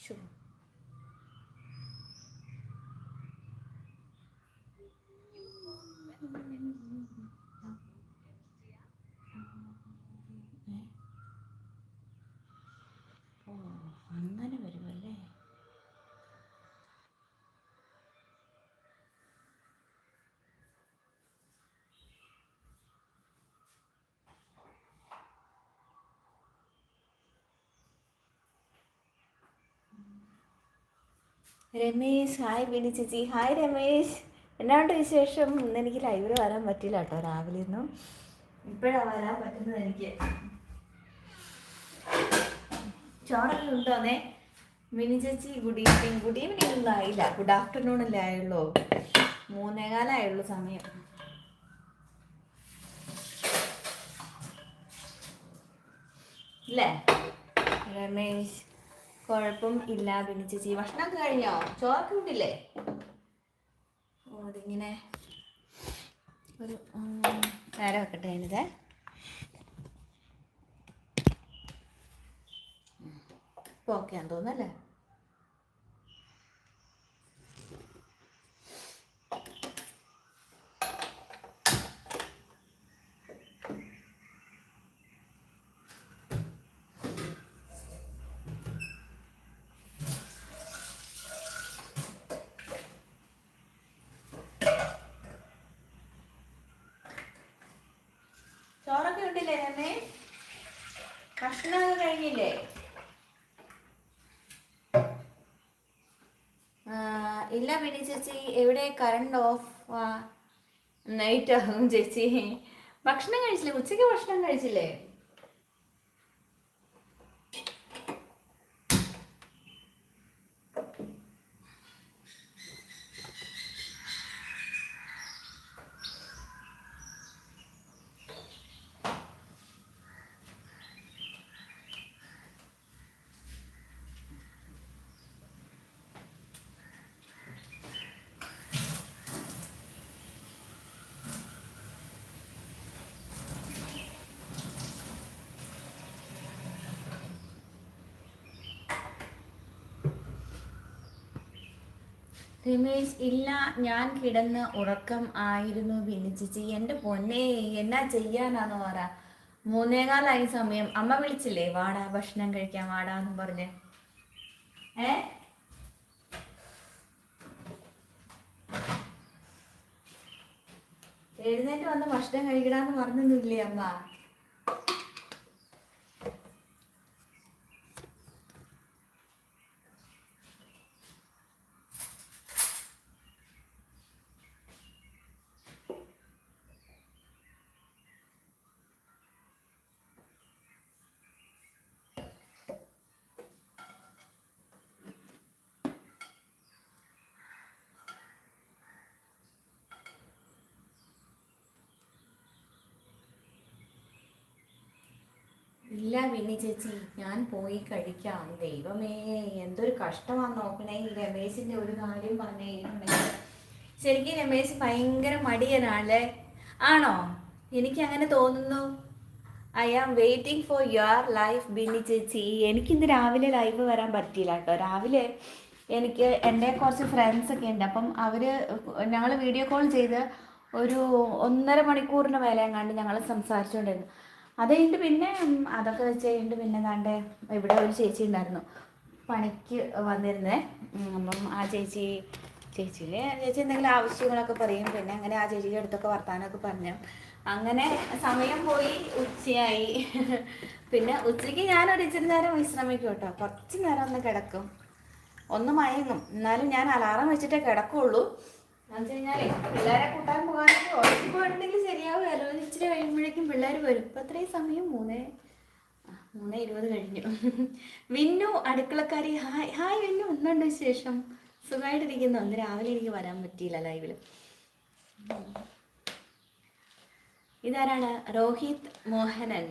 Все. Ramesh hi Bini ചേച്ചി. Hi Ramesh. എന്നാണ്ട് വിശേഷം? ഇന്ന് എനിക്ക് ലൈവിൽ വരാൻ പറ്റില്ല കേട്ടോ രാവിലെ ഒന്നും. ഇപ്പോഴാണ് വരാൻ പറ്റുന്നത് എനിക്ക്. ചോറെല്ലാം ഉണ്ടോന്നേ? ചേച്ചി ഗുഡ് ഈവനിങ് ഗുഡ് ഈവനിങ് ഒന്നും ആയില്ല. ഗുഡ് ആഫ്റ്റർനൂൺ അല്ലേ ആയുള്ളൂ. മൂന്നേകാലായുള്ളൂ സമയം. ഇല്ലേ? രമേശ്. കുഴപ്പം ഇല്ല പിന്നെ ചേച്ചി ഭക്ഷണമൊക്കെ കഴിഞ്ഞോ? ചോറൊക്കെ ഉണ്ടില്ലേ? അതിങ്ങനെ ഒരു നേരെ വെക്കട്ടെ അതിനത്. ഇപ്പോൾ ഓക്കെ ആണെന്ന് തോന്നുന്നല്ലേ ചോറൊക്കെ ഉണ്ടില്ലേ രമേ ഭക്ഷണമൊക്കെ കഴിഞ്ഞില്ലേ ആ, ഇല്ല മിനി ചേച്ചി എവിടെ കറണ്ട് ഓഫ് നൈറ്റ് ആകും ചേച്ചി. ഭക്ഷണം കഴിച്ചില്ലേ? ഉച്ചയ്ക്ക് ഭക്ഷണം കഴിച്ചില്ലേ? രമേശ് ഇല്ല ഞാൻ കിടന്ന് ഉറക്കം ആയിരുന്നു പിന്നെ ചേച്ചി. എന്റെ പൊന്നെ എന്നാ ചെയ്യാനാന്ന് പറ. മൂന്നേകാലായി സമയം. അമ്മ വിളിച്ചില്ലേ വാടാ ഭക്ഷണം കഴിക്കാൻ വാടാന്ന് പറഞ്ഞ്. ഏ? എഴുന്നേറ്റ് വന്ന് ഭക്ഷണം കഴിക്കടാന്ന് പറഞ്ഞൊന്നുമില്ലേ അമ്മ? ഇല്ല വിന്നി ചേച്ചി ഞാൻ പോയി കഴിക്കാം. ദൈവമേ എന്തൊരു കഷ്ടമാണ് നോക്കണേ. രമേശിന്റെ ഒരു കാര്യം പറഞ്ഞേ ശരിക്കും രമേശ് ഭയങ്കര മടിയനാണല്ലേ? ആണോ? എനിക്ക് അങ്ങനെ തോന്നുന്നു. I am waiting for your life Binni ചേച്ചി. എനിക്കിന്ന് രാവിലെ ലൈവ് വരാൻ പറ്റിയില്ല കേട്ടോ. രാവിലെ എനിക്ക് എന്റെ കുറച്ച് ഫ്രണ്ട്സ് ഒക്കെ ഉണ്ട്. അപ്പം അവർ ഞങ്ങൾ വീഡിയോ കോൾ ചെയ്ത് ഒരു ഒന്നര മണിക്കൂറിന് മേലെ കണ്ട് ഞങ്ങൾ സംസാരിച്ചുകൊണ്ടിരുന്നു അത് കഴിഞ്ഞിട്ട് പിന്നെ അതൊക്കെ വെച്ച് കഴിഞ്ഞിട്ട് പിന്നെ കണ്ട് ഇവിടെ ഒരു ചേച്ചി ഉണ്ടായിരുന്നു. പണിക്ക് വന്നിരുന്നേ. അപ്പം ആ ചേച്ചി ചേച്ചിയിലെ ചേച്ചി എന്തെങ്കിലും ആവശ്യങ്ങളൊക്കെ പറയും. പിന്നെ അങ്ങനെ ആ ചേച്ചിയുടെ അടുത്തൊക്കെ വർത്താനമൊക്കെ പറഞ്ഞു. അങ്ങനെ സമയം പോയി ഉച്ചയായി. പിന്നെ ഉച്ചയ്ക്ക് ഞാനൊരു ഇച്ചിരി നേരം വിശ്രമിക്കും കേട്ടോ. കുറച്ച് നേരം ഒന്ന് കിടക്കും. ഒന്ന് മയങ്ങും. എന്നാലും ഞാൻ അലാറം വെച്ചിട്ടേ കിടക്കുള്ളൂ. എന്ന് വെച്ച് പിള്ളേരെ കൂട്ടാൻ പോകാനൊക്കെ ഉറങ്ങിപ്പോയിട്ടുണ്ടെങ്കിൽ ശരിയാവുമല്ലോ ഒരു ഇച്ചിരി കഴിയുമ്പോഴേക്കും പിള്ളേർ വരും. ഇപ്പം അത്രയും സമയം? മൂന്നേ മൂന്ന് ഇരുപത് കഴിഞ്ഞു. വിന്നു അടുക്കളക്കാരി ഹായ് ഹായ് വിന്നു ഒന്നുണ്ട് വിശേഷം? സുഖമായിട്ടിരിക്കുന്നു. അന്ന് രാവിലെ എനിക്ക് വരാൻ പറ്റിയില്ല ലൈവിൽ ഇതാരാണ്? രോഹിത് മോഹനൻ.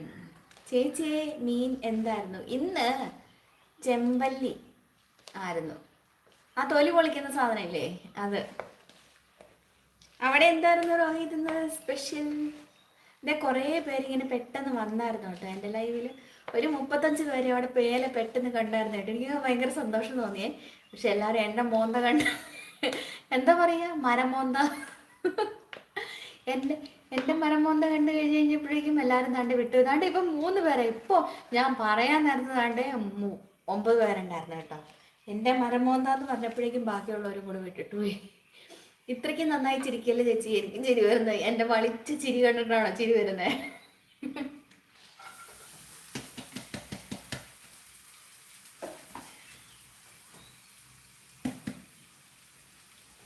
ചേച്ചിയെ മീൻ എന്തായിരുന്നു? ഇന്ന് ചെമ്പല്ലി ആയിരുന്നു. ആ തൊലി പൊളിക്കുന്ന സാധനം അത്. അവിടെ എന്തായിരുന്നു രോഹിത് സ്പെഷ്യൽ ഇതേ കുറേ പേര് ഇങ്ങനെ പെട്ടെന്ന് വന്നായിരുന്നു കേട്ടോ എന്റെ ലൈവിൽ ഒരു മുപ്പത്തഞ്ച് പേര് അവിടെ പേലെ പെട്ടെന്ന് കണ്ടായിരുന്നു കേട്ടോ. എനിക്ക് ഭയങ്കര സന്തോഷം തോന്നിയേ. പക്ഷെ എല്ലാവരും എന്റെ മോന്ത കണ്ട. എന്താ പറയുക മരമോന്ത. എന്റെ എന്റെ മരമോന്ത കണ്ടു കഴിഞ്ഞ് കഴിഞ്ഞപ്പോഴേക്കും എല്ലാവരും താണ്ട് വിട്ടു. താണ്ട് ഇപ്പം മൂന്ന് പേരെ. ഇപ്പോൾ ഞാൻ പറയാൻ നേരത്തെ താണ്ട് ഒമ്പത് പേരുണ്ടായിരുന്നു കേട്ടോ. എന്റെ മരമോന്ത എന്ന് പറഞ്ഞപ്പോഴേക്കും ബാക്കിയുള്ളവരും കൂടെ വിട്ടിട്ട് പോയി. ഇത്രയ്ക്ക് നന്നായി ചിരിക്കല്ലേ ചേച്ചി? എനിക്കും ചിരി വരുന്നത് എന്റെ വളിച്ച് ചിരി കണ്ടിട്ടാണോ ചിരി വരുന്നത്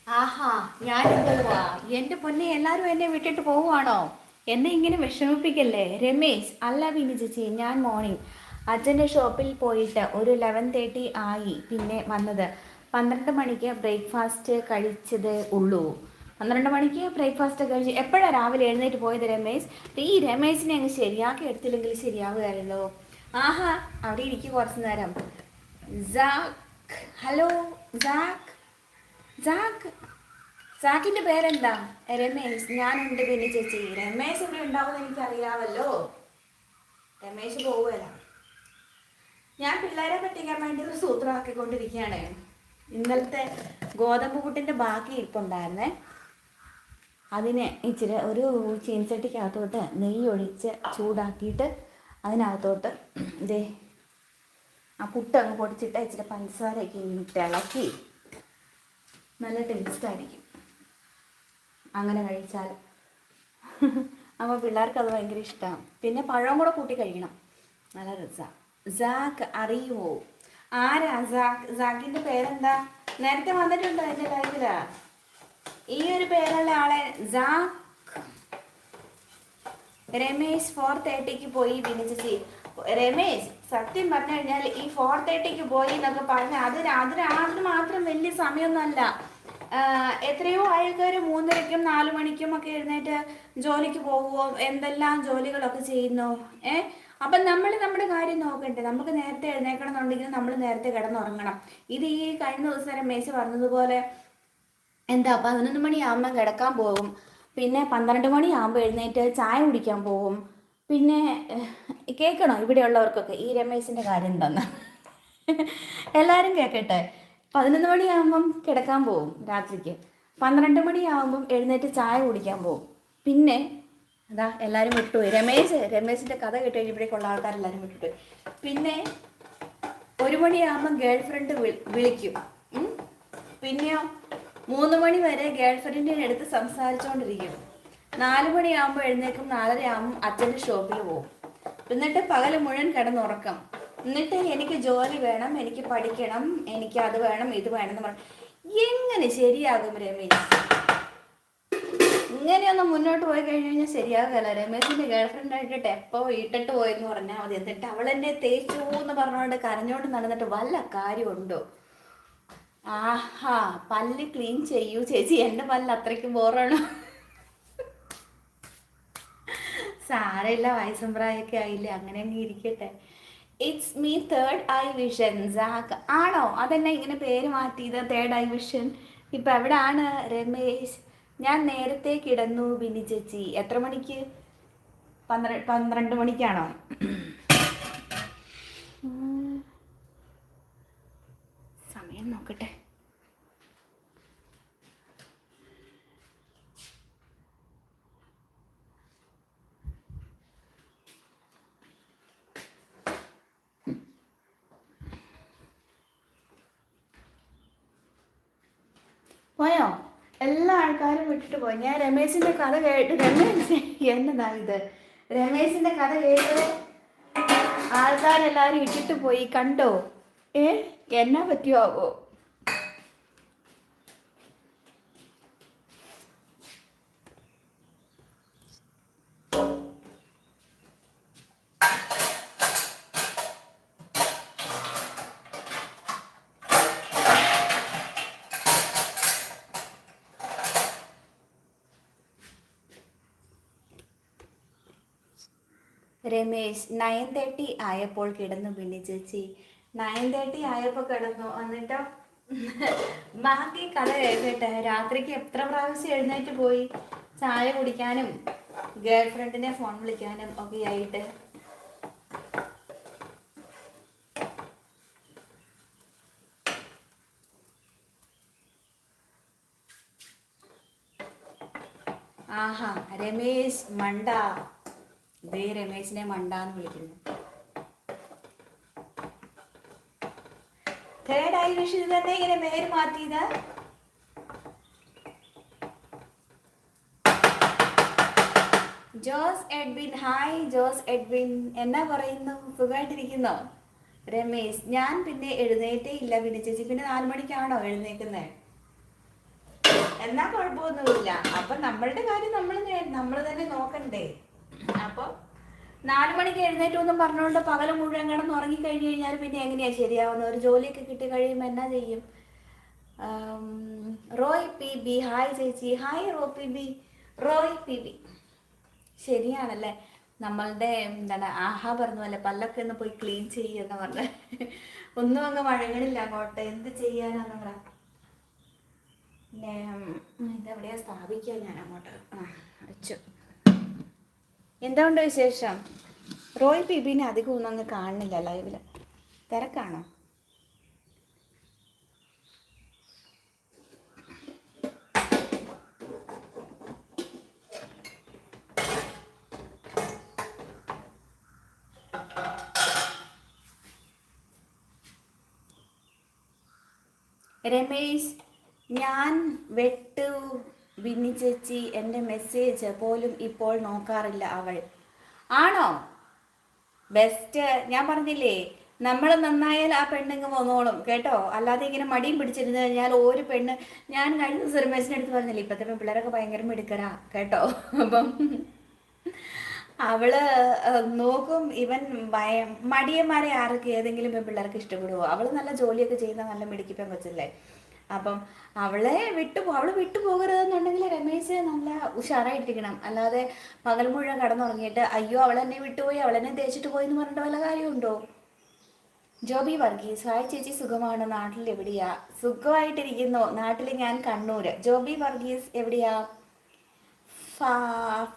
ആഹാ ഞാൻ പോവാ എന്റെ പൊന്നെ എല്ലാരും എന്നെ വിട്ടിട്ട് പോവുകയാണോ? എന്നെ ഇങ്ങനെ വിഷമിപ്പിക്കല്ലേ? രമേശ് അല്ല വിനി ചേച്ചി. ഞാൻ മോർണിംഗ്. അച്ഛന്റെ ഷോപ്പിൽ പോയിട്ട് ഒരു ലെവൻ തേർട്ടി ആയി പിന്നെ വന്നത്. പന്ത്രണ്ട് മണിക്ക് ബ്രേക്ക്ഫാസ്റ്റ് കഴിച്ചത് ഉള്ളൂ. പന്ത്രണ്ട് മണിക്ക് ബ്രേക്ക്ഫാസ്റ്റ് കഴിച്ച് എപ്പോഴാണ് രാവിലെ എഴുന്നേറ്റ് പോയത് രമേശ്? ഈ രമേശിനെ അങ്ങ് ശരിയാക്കി എടുത്തില്ലെങ്കിൽ ശരിയാവുകയല്ലോ ആഹാ അവിടെ ഇരിക്കും കുറച്ച് നേരം. Jack hello Jack Jack. സാക്കിന്റെ പേരെന്താ? രമേശ് ഞാനുണ്ട് പിന്നെ ചേച്ചി. രമേശ് ഇവിടെ ഉണ്ടാവുമെന്ന് എനിക്കറിയാമല്ലോ. രമേശ് പോവുകയല്ല ഞാൻ പിള്ളേരെ പറ്റിക്കാൻ വേണ്ടി ഒരു സൂത്രമാക്കിക്കൊണ്ടിരിക്കുകയാണ് ഇന്നലത്തെ ഗോതമ്പ് പുട്ടിന്റെ ബാക്കി ഇരിപ്പുണ്ടായിരുന്നേ. അതിനെ ഇച്ചിരി ഒരു ചീൻചട്ടിക്കകത്തോട്ട് നെയ്യ് ഒഴിച്ച് ചൂടാക്കിയിട്ട് അതിനകത്തോട്ട് ഇതേ ആ പുട്ട് അങ്ങ് പൊടിച്ചിട്ട് ഇച്ചിരി പഞ്ചസാരയൊക്കെ ഇളക്കി നല്ല ടേസ്റ്റ് ആയിരിക്കും. അങ്ങനെ കഴിച്ചാൽ. അപ്പോൾ പിള്ളേർക്ക് അത് ഭയങ്കര ഇഷ്ടമാണ് പിന്നെ പഴം കൂടെ കൂട്ടി കഴിക്കണം. നല്ല രസമാണ് ജാക്ക് അറിയുമോ ആരാ? സാക്ക് സാക്കിന്റെ പേരെന്താ? നേരത്തെ വന്നിട്ടുണ്ടോ എന്റെ ലൈഫിലാ ഈ ഒരു പേരുള്ള ആളെ സാക്ക് രമേശ് ഫോർ തേർട്ടിക്ക് പോയി വിനിച്ചി രമേശ് സത്യം പറഞ്ഞു കഴിഞ്ഞാൽ ഈ ഫോർ തേർട്ടിക്ക് പോയി എന്നൊക്കെ പറഞ്ഞ അത് അതിന് അതിന് മാത്രം വലിയ സമയമൊന്നുമല്ല. എത്രയോ ആൾക്കാർ മൂന്നരയ്ക്കും നാലു മണിക്കും ഒക്കെ എഴുന്നേറ്റ് ജോലിക്ക് പോകുമോ എന്തെല്ലാം ജോലികളൊക്കെ ചെയ്യുന്നു? ഏ? അപ്പം നമ്മൾ നമ്മുടെ കാര്യം നോക്കണ്ടേ? നമുക്ക് നേരത്തെ എഴുന്നേക്കണം എന്നുണ്ടെങ്കിൽ നമ്മൾ നേരത്തെ കിടന്നുറങ്ങണം. ഇത് ഈ കഴിഞ്ഞ ദിവസം രമേശ് പറഞ്ഞതുപോലെ എന്താ പതിനൊന്ന് മണിയാകുമ്പോൾ കിടക്കാൻ പോകും. പിന്നെ പന്ത്രണ്ട് മണിയാകുമ്പോൾ എഴുന്നേറ്റ് ചായ കുടിക്കാൻ പോകും. പിന്നെ കേൾക്കണോ? ഇവിടെയുള്ളവർക്കൊക്കെ ഈ രമേശിന്റെ കാര്യം ഉണ്ടെന്ന്. എല്ലാവരും കേൾക്കട്ടെ പതിനൊന്ന് മണിയാകുമ്പം കിടക്കാൻ പോകും രാത്രിക്ക്. പന്ത്രണ്ട് മണിയാകുമ്പം എഴുന്നേറ്റ് ചായ കുടിക്കാൻ പോകും. പിന്നെ അതാ എല്ലാവരും വിട്ടുപോയി രമേശ് രമേശിന്റെ കഥ കേട്ട് കഴിഞ്ഞപ്പോഴേക്കുള്ള ആൾക്കാരെല്ലാവരും വിട്ടുപോയി പിന്നെ ഒരു മണിയാകുമ്പോൾ ഗേൾ ഫ്രണ്ട് വിളിക്കും. പിന്നെയോ മൂന്ന് മണി വരെ ഗേൾ ഫ്രണ്ടിന്റെ അടുത്ത് സംസാരിച്ചുകൊണ്ടിരിക്കും നാല് മണിയാകുമ്പോൾ എഴുന്നേക്കും നാലര ആകുമ്പോൾ അച്ഛന്റെ ഷോപ്പിൽ പോകും എന്നിട്ട് പകൽ മുഴുവൻ കിടന്നുറക്കം. എന്നിട്ട് എനിക്ക് ജോലി വേണം എനിക്ക് പഠിക്കണം എനിക്ക് അത് വേണം ഇത് വേണം എന്ന് പറഞ്ഞു. എങ്ങനെ ശരിയാകും രമേശ്? ഇങ്ങനെയൊന്നും മുന്നോട്ട് പോയി കഴിഞ്ഞു കഴിഞ്ഞാൽ ശരിയാകുകയല്ല രമേശിന്റെ ഗേൾ ഫ്രണ്ട് ആയിട്ട് എപ്പോ ഇട്ടിട്ട് പോയെന്ന് പറഞ്ഞാൽ മതി. എന്നിട്ട് അവൾ എന്നെ തേച്ചു എന്ന് പറഞ്ഞുകൊണ്ട് കരഞ്ഞോണ്ട് നടന്നിട്ട് വല്ല കാര്യമുണ്ടോ? ആഹാ പല്ല് ക്ലീൻ ചെയ്യൂ ചേച്ചി. എന്റെ പല്ല് അത്രയ്ക്ക് ബോറാണ്. സാരമില്ല വയസ്സും പ്രായമൊക്കെ ആയില്ലേ. അങ്ങനെ അങ്ങ് ഇരിക്കട്ടെ. It's me third eye vision Zack ആണോ? അതെന്നെ ഇങ്ങനെ പേര് മാറ്റിയത്? തേർഡ് ഐ വിഷൻ ഇപ്പൊ എവിടെയാണ് രമേശ്? ഞാൻ നേരത്തെ കിടന്നു ബിനി ചേച്ചി. എത്ര മണിക്ക്? പന്ത്രണ്ട് പന്ത്രണ്ട് മണിക്കാണോ? സമയം നോക്കട്ടെ. പോയോ? എല്ലാ ആൾക്കാരും വിട്ടിട്ട് പോയി. ഞാൻ രമേശിന്റെ കഥ കേട്ട് രമേശ് എന്നതാ ഇത്? രമേശിന്റെ കഥ കേട്ട് ആൾക്കാരെല്ലാരും ഇട്ടിട്ട് പോയി. കണ്ടോ? ഏ? എന്നാ പറ്റിയോ? ആവോ രമേശ് നയൻ തേർട്ടി ആയപ്പോൾ കിടന്നു പിന്നെ ചേച്ചി. നയൻ തേർട്ടി ആയപ്പോൾ കിടന്നു. എന്നിട്ടോ? ബാക്കി കഥ കേട്ടെ രാത്രിക്ക് എത്ര പ്രാവശ്യം എഴുന്നേറ്റ് പോയി? ചായ കുടിക്കാനും ഗേൾ ഫ്രണ്ടിനെ ഫോൺ വിളിക്കാനും ഒക്കെ ആയിട്ട്. ആഹാ രമേശ് മണ്ട. ദേ രമേശിനെ മണ്ടാന്ന് വിളിക്കുന്നു. തേർഡ് ഐ വിഷിൽ തന്നെ ഇങ്ങനെ പേര് മാറ്റിയത്. ജോസ് എഡ്വിൻ ഹായ് ജോസ് എഡ്വിൻ. എന്നാ പറയുന്നു? സുഖമായിട്ടിരിക്കുന്നോ? രമേശ് ഞാൻ പിന്നെ എഴുന്നേറ്റേ ഇല്ല പിന്നെ ചേച്ചി. പിന്നെ നാലു മണിക്കാണോ എഴുന്നേക്കുന്നത് എന്നാ കുഴപ്പമൊന്നുമില്ല. അപ്പൊ നമ്മളുടെ കാര്യം നമ്മൾ നമ്മൾ തന്നെ നോക്കണ്ടേ? അപ്പൊ നാലു മണിക്ക് എഴുന്നേറ്റ് ഒന്നും പറഞ്ഞുകൊണ്ട് പകൽ മുഴുവൻ കിടന്ന് ഉറങ്ങി കഴിഞ്ഞു കഴിഞ്ഞാൽ പിന്നെ എങ്ങനെയാ ശരിയാവുന്നത്? ഒരു ജോലിയൊക്കെ കിട്ടി കഴിയുമ്പോൾ എന്നാ ചെയ്യും? Roy P B. ഹായ് ചേച്ചി. Hi Roy P B. Roy P B. ശരിയാണല്ലേ? നമ്മളുടെ എന്താണ് ആഹാ പറഞ്ഞു അല്ലെ പല്ലൊക്കെ ഒന്ന് പോയി ക്ലീൻ ചെയ്യുന്ന പറഞ്ഞ. ഒന്നും അങ്ങ് വഴങ്ങണില്ല അങ്ങോട്ട് എന്ത് ചെയ്യാനാണ് പറ ഇതെവിടെയാ സ്ഥാപിക്കാൻ ഞാൻ അങ്ങോട്ട്? ആ വെച്ചു. എന്തുകൊണ്ട് വിശേഷം? റോയ് ബിബിനെ അധികം ഒന്നും അങ്ങ് കാണുന്നില്ല ലൈവിൽ തിരക്കാണോ? രമേശ് ഞാൻ വെട്ടു ബിന്നി ചേച്ചി എന്റെ മെസ്സേജ് പോലും ഇപ്പോൾ നോക്കാറില്ല അവൾ. ആണോ? ബെസ്റ്റ് ഞാൻ പറഞ്ഞില്ലേ നമ്മൾ നന്നായാൽ ആ പെണ്ണുങ്ങ് വന്നോളും കേട്ടോ? അല്ലാതെ ഇങ്ങനെ മടിയും പിടിച്ചിരുന്നു കഴിഞ്ഞാൽ ഒരു പെണ്ണ് ഞാൻ കഴിഞ്ഞ ദിവസം രമേശിന്റെ അടുത്ത് പറഞ്ഞില്ലേ ഇപ്പോഴത്തെ പെൺപിള്ളേരൊക്കെ ഭയങ്കര മിടുക്കരാ കേട്ടോ? അപ്പം അവൾ നോക്കും ഇവൻ ഭയ മടിയന്മാരെ ആർക്ക് ഏതെങ്കിലും പെൺപിള്ളേർക്ക് ഇഷ്ടപ്പെടുവോ? അവൾ നല്ല ജോലിയൊക്കെ ചെയ്യുന്ന നല്ല മിടുക്കി പെൺകൊച്ചല്ലേ? അപ്പം അവളെ വിട്ടു അവൾ വിട്ടു പോകരുതെന്നുണ്ടെങ്കിൽ രമേശ് നല്ല ഉഷാറായിട്ടിരിക്കണം. അല്ലാതെ പകൽ മുഴുവൻ കടന്നുറങ്ങിയിട്ട് അയ്യോ അവൾ എന്നെ വിട്ടുപോയി അവൾ എന്നെ തേച്ചിട്ട് പോയി എന്ന് പറഞ്ഞിട്ട് വല്ല കാര്യമുണ്ടോ? ജോബി വർഗീസ് ഹായ് ചേച്ചി സുഖമാണ്? നാട്ടിൽ എവിടെയാ? സുഖമായിട്ടിരിക്കുന്നു. നാട്ടിൽ ഞാൻ കണ്ണൂർ ജോബി വർഗീസ് എവിടെയാ?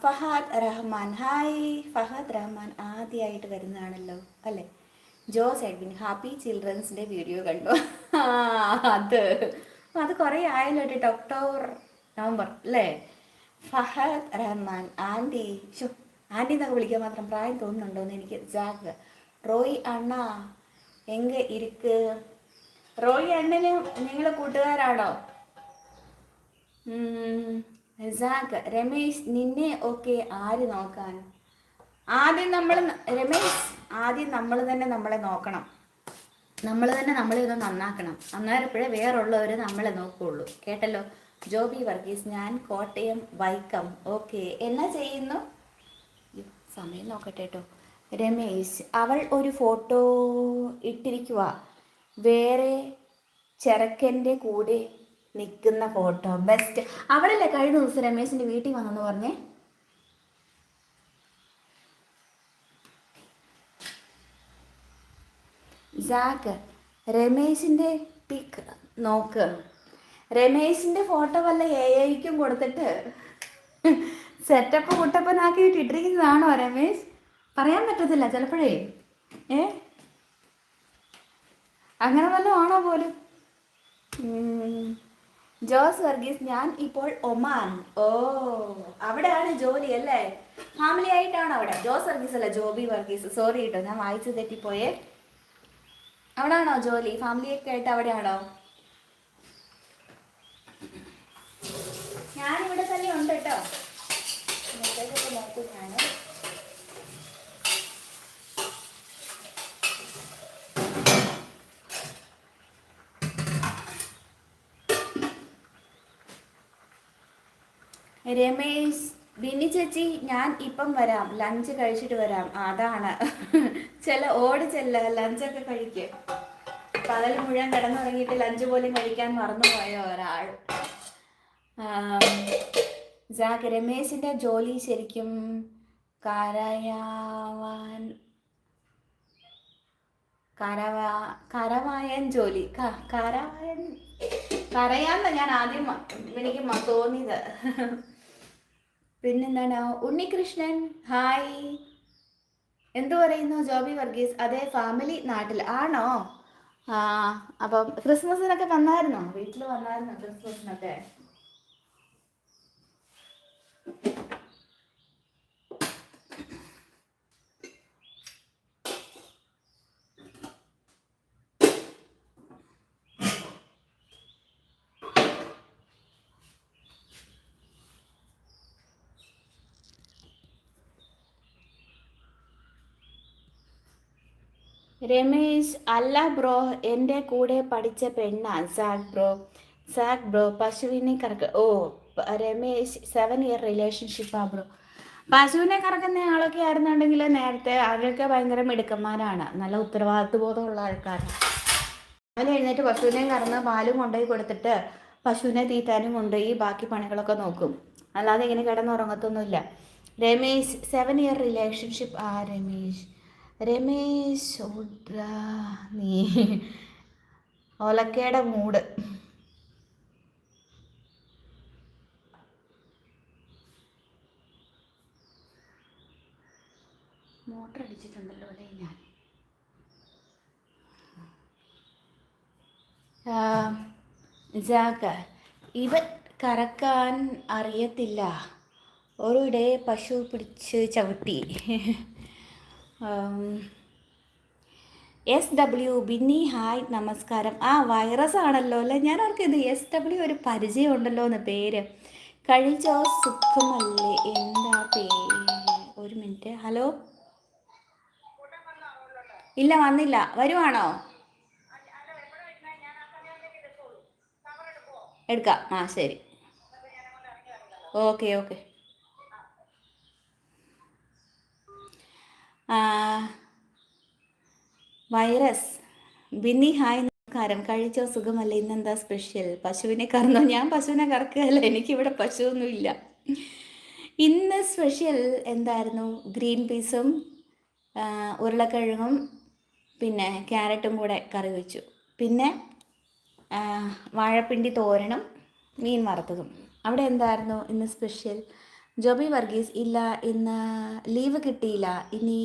ഫഹാദ് റഹ്മാൻ. ഹായ് ഫഹാദ് റഹ്മാൻ. ആദ്യമായിട്ട് വരുന്നതാണല്ലോ. അല്ലേ? ജോസ് എഡ്വിൻ ഹാപ്പി ചിൽഡ്രൻസിന്റെ വീഡിയോ കണ്ടു. അത്. അത് കുറേ ആയല്ലോ കേട്ടോ ഒക്ടോബർ നവംബർ അല്ലേ Fahad Rahman aunty show aunty എന്നൊക്കെ വിളിക്കാൻ മാത്രം പ്രായം തോന്നുന്നുണ്ടോ എന്ന് എനിക്ക് ജാഗ് റോയ് അണ്ണ എങ്ക ഇരിക്ക്? റോയ് അണ്ണന് നിങ്ങളെ കൂട്ടുകാരാണോ? റസാഖ് രമേശ് നിന്നെ ഒക്കെ ആര് നോക്കാൻ? ആദ്യം നമ്മൾ രമേശ് ആദ്യം നമ്മൾ തന്നെ നമ്മളെ നോക്കണം. നമ്മൾ തന്നെ നമ്മളെ ഒന്ന് നന്നാക്കണം. അന്നേരപ്പോഴേ വേറുള്ളവർ നമ്മളെ നോക്കുള്ളൂ. കേട്ടല്ലോ? ജോബി വർഗീസ് ഞാൻ കോട്ടയം വൈക്കം. ഓക്കെ. എന്നാ ചെയ്യുന്നു? സമയം നോക്കട്ടെ കേട്ടോ രമേശ് അവൾ ഒരു ഫോട്ടോ ഇട്ടിരിക്കുക വേറെ ചെറുക്കന്റെ കൂടെ നിൽക്കുന്ന ഫോട്ടോ. ബെസ്റ്റ്. അവളല്ലേ കഴിഞ്ഞ ദിവസം രമേശിന്റെ വീട്ടിൽ വന്നെന്ന് പറഞ്ഞേ? ജാക്ക് രമേശിന്റെ പിക്ക് നോക്ക്. രമേശിന്റെ ഫോട്ടോ വല്ല എ ഐക്കും കൊടുത്തിട്ട് സെറ്റപ്പ് കുട്ടപ്പനാക്കിയിട്ട് ഇട്ടിരിക്കുന്നതാണോ രമേശ്? പറയാൻ പറ്റത്തില്ല ചിലപ്പോഴേ. ഏ? അങ്ങനെ വല്ലതും ആണോ പോലും? ജോസ് വർഗീസ് ഞാൻ ഇപ്പോൾ ഒമാൻ. ഓ അവിടെയാണ് ജോലി അല്ലേ? ഫാമിലി ആയിട്ടാണ് അവിടെ? ജോസ് വർഗീസ് അല്ല ജോബി വർഗീസ്. സോറി കേട്ടോ ഞാൻ വായിച്ചു തെറ്റിപ്പോയേ. അവിടാണോ ജോലി? ഫാമിലി ഒക്കെ ആയിട്ട് അവിടെയാണോ? ഞാനിവിടെ തന്നെ ഉണ്ട് കേട്ടോ. മെസ്സേജൊക്കെ നോക്കും ഞാൻ രമേശ് ബിന്നി ചേച്ചി ഞാൻ ഇപ്പം വരാം. ലഞ്ച് കഴിച്ചിട്ട് വരാം. അതാണ്. ചില ഓട് ചെല്ല ലഞ്ചൊക്കെ കഴിക്ക്. പകൽ മുഴുവൻ കിടന്നുറങ്ങിയിട്ട് ലഞ്ച് പോലും കഴിക്കാൻ മറന്നുപോയ ഒരാൾ. ജാക്ക് രമേശിന്റെ ജോലി ശരിക്കും കരയാവാൻ കരവാ കരവായൻ ജോലി. കരവായൻ കരയാന്ന ഞാൻ ആദ്യം എനിക്ക് തോന്നിയത്. പിന്നെന്താണ് ഉണ്ണികൃഷ്ണൻ ഹായ്. എന്തു പറയുന്നു ജോബി വർഗീസ്? അതെ ഫാമിലി നാട്ടിൽ ആണോ? ആ അപ്പം ക്രിസ്മസിനൊക്കെ വന്നായിരുന്നോ? വീട്ടിൽ വന്നായിരുന്നോ ക്രിസ്മസിനൊക്കെ? രമേശ് അല്ല ബ്രോ എന്റെ കൂടെ പഠിച്ച പെണ്ണാ. സാക് ബ്രോ. സാക് ബ്രോ പശുവിനെ കറക്ക ഓ രമേശ് സെവൻ ഇയർ റിലേഷൻഷിപ്പാ ബ്രോ. പശുവിനെ കറക്കുന്ന ആളൊക്കെ ആയിരുന്നുണ്ടെങ്കിൽ നേരത്തെ അവരൊക്കെ ഭയങ്കര മിടുക്കന്മാരാണ്. നല്ല ഉത്തരവാദിത്വബോധമുള്ള ആൾക്കാരാണ്. രാവിലെ എഴുന്നേറ്റ് പശുവിനെയും കറന്ന് പാലും കൊണ്ടുപോയി കൊടുത്തിട്ട് പശുവിനെ തീറ്റാനും കൊണ്ടുപോയി ബാക്കി പണികളൊക്കെ നോക്കും. അല്ലാതെ ഇങ്ങനെ കിടന്നുറങ്ങത്തൊന്നുമില്ല. രമേശ് സെവൻ ഇയർ റിലേഷൻഷിപ്പ് ആ രമേശ്. രമേശ് ഓടാ നീ. ഒലക്കയുടെ മൂട്. മോട്ടർ അടിച്ചിട്ടുണ്ടല്ലോ അല്ലേ ഞാൻ? ജാക്ക ഇവൻ കറക്കാൻ അറിയത്തില്ല. ഒരിടെ പശു പിടിച്ച് ചവിട്ടി. എസ് ഡബ്ല്യു ബിന്നി ഹായ് നമസ്കാരം. ആ വൈറസ് ആണല്ലോ അല്ലേ? ഞാൻ ഓർക്കുന്നത് എസ് ഡബ്ല്യു ഒരു പരിചയം ഉണ്ടല്ലോ എന്ന് പേര്. കഴിച്ചോ? സുഖമല്ലേ? എന്താ പേര്? ഒരു മിനിറ്റ്. ഹലോ? ഇല്ല വന്നില്ല. വരുവാണോ? എടുക്കാം. ആ ശരി. Okay okay. Virus. Binni hi നമസ്കാരം. കഴിച്ചോ? സുഖമല്ല? ഇന്നെന്താ സ്പെഷ്യൽ? പശുവിനെ കറന്നോ? ഞാൻ പശുവിനെ കറക്കുകയല്ല. എനിക്കിവിടെ പശുവൊന്നുമില്ല. ഇന്ന് സ്പെഷ്യൽ എന്തായിരുന്നു? ഗ്രീൻ പീസും ഉരുളക്കിഴങ്ങും പിന്നെ ക്യാരറ്റും കൂടെ കറി വെച്ചു. പിന്നെ വാഴപ്പിണ്ടി തോരണം മീൻ വറുത്തതും. അവിടെ എന്തായിരുന്നു ഇന്ന് സ്പെഷ്യൽ? ജോബി വർഗീസ് ഇല്ല ഇന്ന് ലീവ് കിട്ടിയില്ല. ഇനി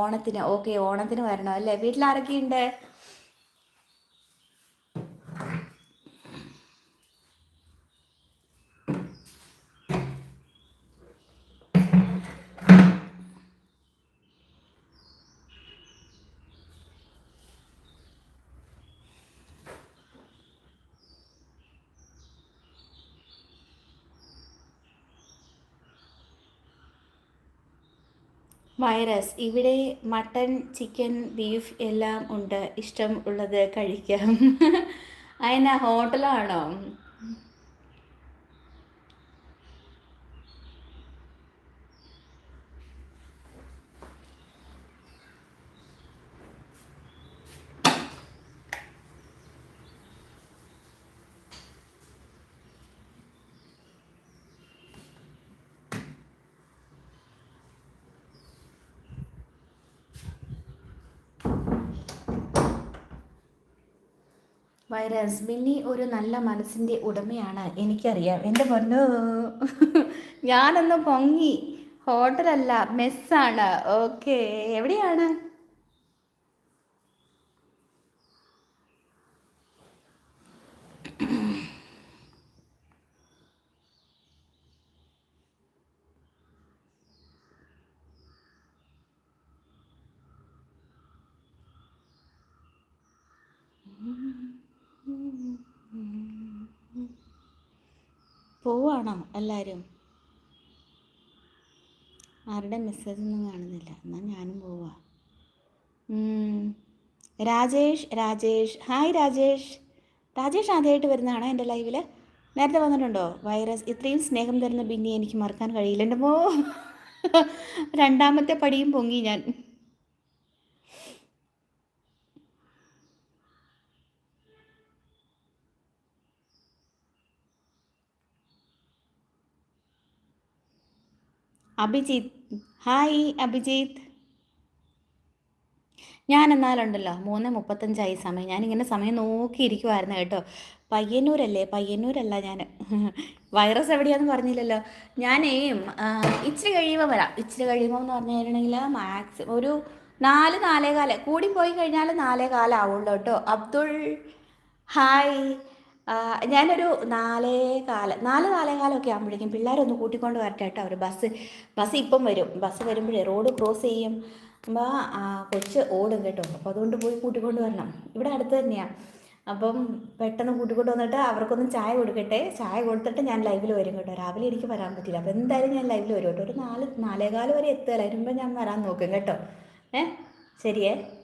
ഓണത്തിന് ഓക്കെ ഓണത്തിന് വരണം അല്ലേ? വീട്ടിൽ ആരൊക്കെയുണ്ട് വൈറസ്. ഇവിടെ മട്ടൺ ചിക്കൻ ബീഫ് എല്ലാം ഉണ്ട്. ഇഷ്ടം ഉള്ളത് കഴിക്കാം. അതിനാ ഹോട്ടലാണോ? വൈറസ് ബിന്നി ഒരു നല്ല മനസ്സിന്റെ ഉടമയാണ് എനിക്കറിയാം. എന്റെ പൊന്നു. ഞാനൊന്ന് പൊങ്ങി. ഹോട്ടലല്ല മെസ്സാണ്. ഓക്കെ എവിടെയാണ്? എല്ലാവരും ആരുടെ മെസ്സേജ് ഒന്നും കാണുന്നില്ല. എന്നാൽ ഞാനും പോവാ. രാജേഷ് രാജേഷ്. ഹായ് രാജേഷ്. രാജേഷ് ആദ്യമായിട്ട് വരുന്നതാണോ എന്റെ ലൈവിൽ നേരത്തെ വന്നിട്ടുണ്ടോ? വൈറസ് ഇത്രയും സ്നേഹം തരുന്ന ബിന്നി എനിക്ക് മറക്കാൻ കഴിയില്ല. എന്റെ മോ. രണ്ടാമത്തെ പടിയും പൊങ്ങി ഞാൻ. അഭിജിത്ത്. ഹായ് അഭിജിത്ത്. ഞാൻ എന്നാലുണ്ടല്ലോ മൂന്ന് മുപ്പത്തഞ്ചായി സമയം. ഞാനിങ്ങനെ സമയം നോക്കിയിരിക്കുമായിരുന്നു കേട്ടോ. പയ്യന്നൂരല്ലേ പയ്യന്നൂരല്ല ഞാൻ വൈറസ് എവിടെയാന്ന് പറഞ്ഞില്ലല്ലോ. ഞാനേ ഇച്ചിരി കഴിയുമ്പോൾ വരാം. ഇച്ചിരി കഴിയുമ്പോൾ എന്ന് പറഞ്ഞു കഴിഞ്ഞിട്ടുണ്ടെങ്കിൽ മാക്സിമം ഒരു നാല് നാലേകാൽ. കൂടി പോയി കഴിഞ്ഞാൽ നാലേ ആവുള്ളൂ കേട്ടോ. അബ്ദുൾ ഹായ്. ഞാനൊരു നാലേ കാല നാല് നാലേ കാലമൊക്കെ ആകുമ്പോഴേക്കും പിള്ളേരൊന്ന് കൂട്ടിക്കൊണ്ട് വരട്ടെ കേട്ടോ. അവർ ബസ് ബസ് ഇപ്പം വരും. ബസ് വരുമ്പോഴേ റോഡ് ക്രോസ് ചെയ്യും. അപ്പോൾ കൊച്ച് ഓടും കേട്ടോ. അപ്പോൾ അതുകൊണ്ട് പോയി കൂട്ടിക്കൊണ്ട് വരണം. ഇവിടെ അടുത്ത് തന്നെയാണ് അപ്പം പെട്ടെന്ന് കൂട്ടിക്കൊണ്ട് വന്നിട്ട് അവർക്കൊന്ന് ചായ കൊടുക്കട്ടെ. ചായ കൊടുത്തിട്ട് ഞാൻ ലൈവിൽ വരും കേട്ടോ. രാവിലെ എനിക്ക് വരാൻ പറ്റില്ല. അപ്പോൾ എന്തായാലും ഞാൻ ലൈവിൽ വരും കേട്ടോ. ഒരു നാല് നാലേകാൽ വരെ എത്തുക വരുമ്പോൾ ഞാൻ വരാൻ നോക്കും കേട്ടോ. ഏ? ശരിയേ?